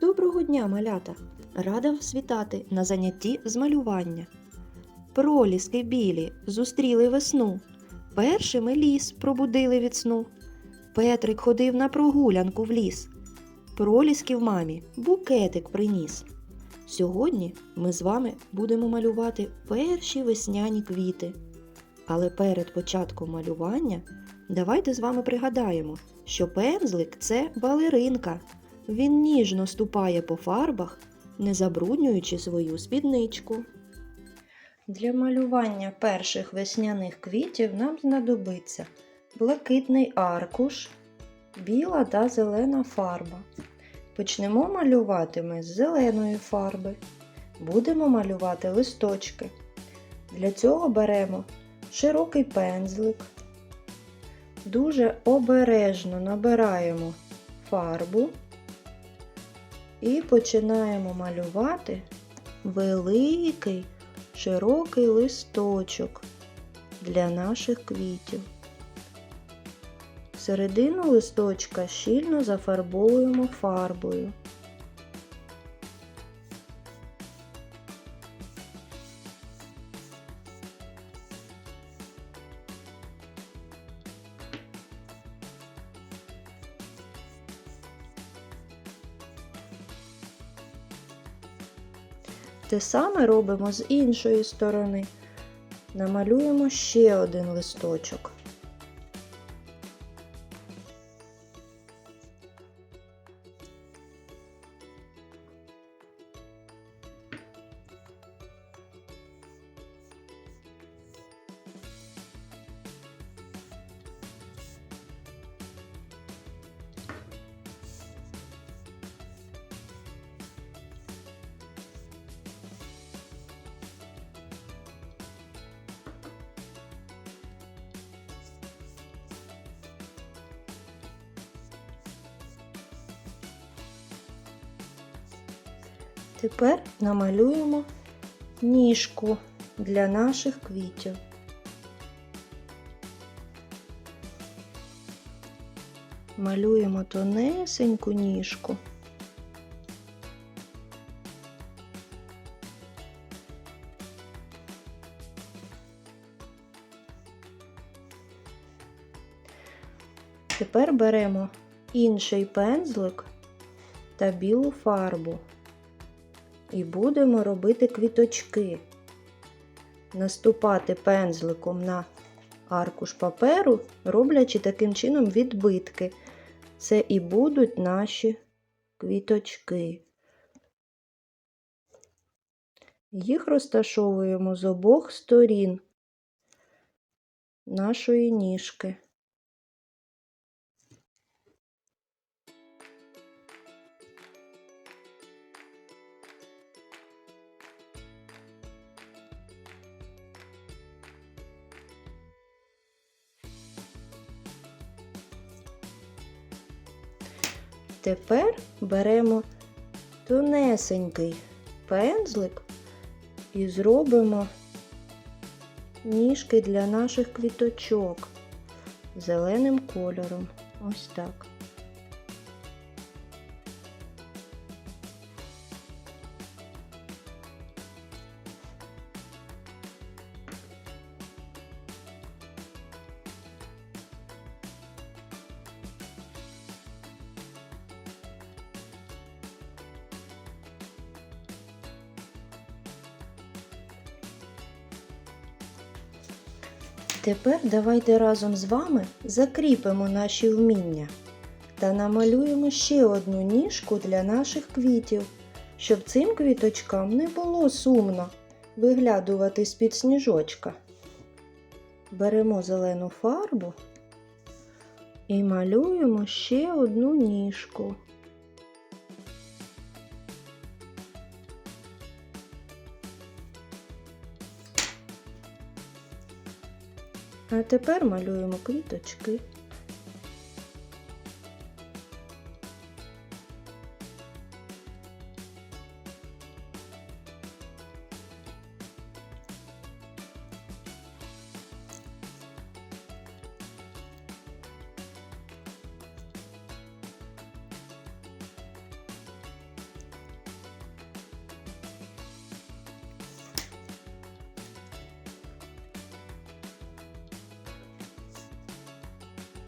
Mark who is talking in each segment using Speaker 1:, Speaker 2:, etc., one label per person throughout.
Speaker 1: Доброго дня, малята! Рада вас вітати на занятті з малювання. Проліски білі зустріли весну. Першими ліс пробудили від сну. Петрик ходив на прогулянку в ліс. Пролісків мамі букетик приніс. Сьогодні ми з вами будемо малювати перші весняні квіти. Але перед початком малювання давайте з вами пригадаємо, що пензлик це балеринка. Він ніжно ступає по фарбах, не забруднюючи свою спідничку. Для малювання перших весняних квітів нам знадобиться блакитний аркуш, біла та зелена фарба. Почнемо малювати ми з зеленої фарби. Будемо малювати листочки. Для цього беремо широкий пензлик, дуже обережно набираємо фарбу і починаємо малювати великий широкий листочок для наших квітів. Середину листочка щільно зафарбовуємо фарбою. Те саме робимо з іншої сторони. Намалюємо ще один листочок. Тепер намалюємо ніжку для наших квітів. Малюємо тонесеньку ніжку. Тепер беремо інший пензлик та білу фарбу і будемо робити квіточки. Наступати пензликом на аркуш паперу, роблячи таким чином відбитки. Це і будуть наші квіточки. Їх розташовуємо з обох сторін нашої ніжки. Тепер беремо тонесенький пензлик і зробимо ніжки для наших квіточок зеленим кольором. Ось так. Тепер давайте разом з вами закріпимо наші вміння та намалюємо ще одну ніжку для наших квітів, щоб цим квіточкам не було сумно виглядувати з-під сніжочка. Беремо зелену фарбу і малюємо ще одну ніжку. А тепер малюємо квіточки.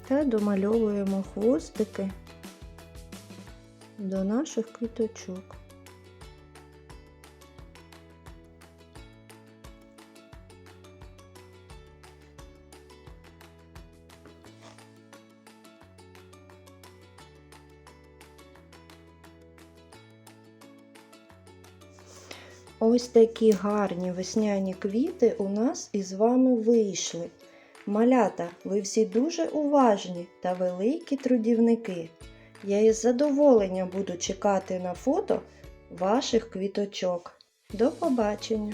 Speaker 1: Та домальовуємо хвостики до наших квіточок. Ось такі гарні весняні квіти у нас із вами вийшли. Малята, ви всі дуже уважні та великі трудівники. Я із задоволенням буду чекати на фото ваших квіточок. До побачення!